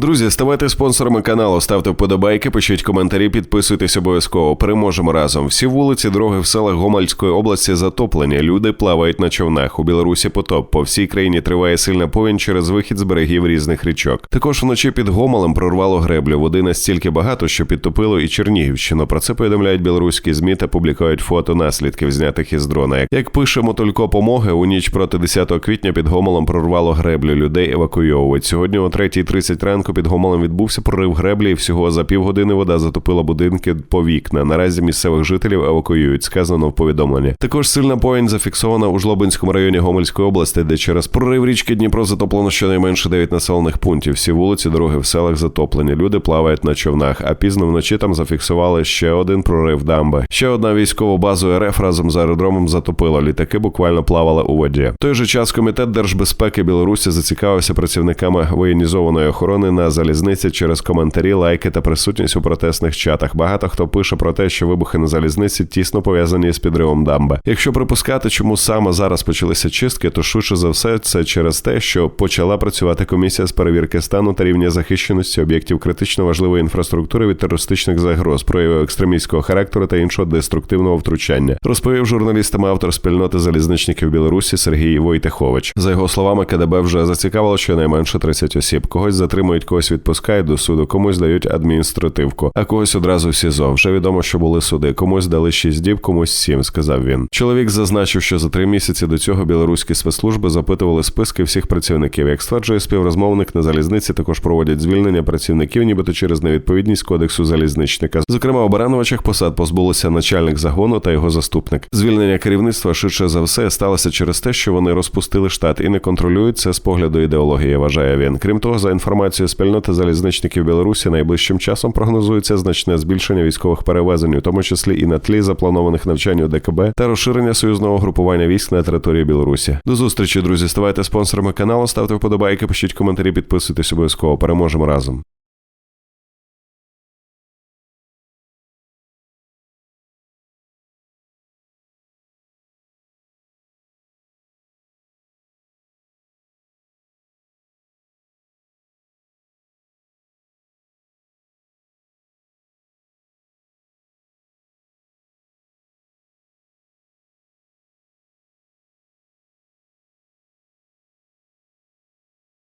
Друзі, ставайте спонсорами каналу, ставте вподобайки, пишіть коментарі, підписуйтесь обов'язково. Переможемо разом. Всі вулиці, дороги в селах Гомельської області затоплені. Люди плавають на човнах. У Білорусі потоп. По всій країні триває сильна повінь через вихід з берегів різних річок. Також вночі під Гомелем прорвало греблю. Води настільки багато, що підтопило і Чернігівщину. Про це повідомляють білоруські змі та публікують фото наслідків, знятих із дрона. Як пише Мотолько Помоги, у ніч проти 10 квітня під Гомелем прорвало греблю. Людей евакуйовують. Сьогодні о 3.30 ранку під Гомелем відбувся прорив греблі, і всього за півгодини вода затопила будинки по вікна. Наразі місцевих жителів евакуюють, сказано в повідомленні. Також сильна повінь зафіксована у Жлобинському районі Гомельської області, де через прорив річки Дніпро затоплено щонайменше 9 населених пунктів. Всі вулиці, дороги в селах затоплені. Люди плавають на човнах. А пізно вночі там зафіксували ще один прорив дамби. Ще одна військова базу РФ разом з аеродромом затопило. Літаки буквально плавали у воді. В той же час комітет держбезпеки Білорусі зацікавився працівниками воєнізованої охорони на залізниці через коментарі, лайки та присутність у протестних чатах. Багато хто пише про те, що вибухи на залізниці тісно пов'язані з підривом дамби. Якщо припускати, чому саме зараз почалися чистки, то швидше за все це через те, що почала працювати комісія з перевірки стану та рівня захищеності об'єктів критично важливої інфраструктури від терористичних загроз, проявів екстремістського характеру та іншого деструктивного втручання. Розповів журналістам автор спільноти залізничників Білорусі Сергій Войтехович. За його словами, КДБ вже зацікавило щонайменше 30 осіб. Когось затримують, когось відпускають до суду, комусь дають адміністративку, а когось одразу в СІЗО. Вже відомо, що були суди. Комусь дали 6 діб, комусь 7, сказав він. Чоловік зазначив, що за три місяці до цього білоруські спецслужби запитували списки всіх працівників. Як стверджує співрозмовник на залізниці, також проводять звільнення працівників, нібито через невідповідність кодексу залізничника. Зокрема, у Барановичах посад позбулися начальник загону та його заступник. Звільнення керівництва швидше за все сталося через те, що вони розпустили штат і не контролюють це з погляду ідеології. Вважає він. Крім того, за інформацією спільноти залізничників Білорусі, найближчим часом прогнозується значне збільшення військових перевезень, у тому числі і на тлі запланованих навчань у ДКБ та розширення союзного групування військ на території Білорусі. До зустрічі, друзі. Ставайте спонсорами каналу, ставте вподобайки, пишіть коментарі, підписуйтесь обов'язково. Переможемо разом.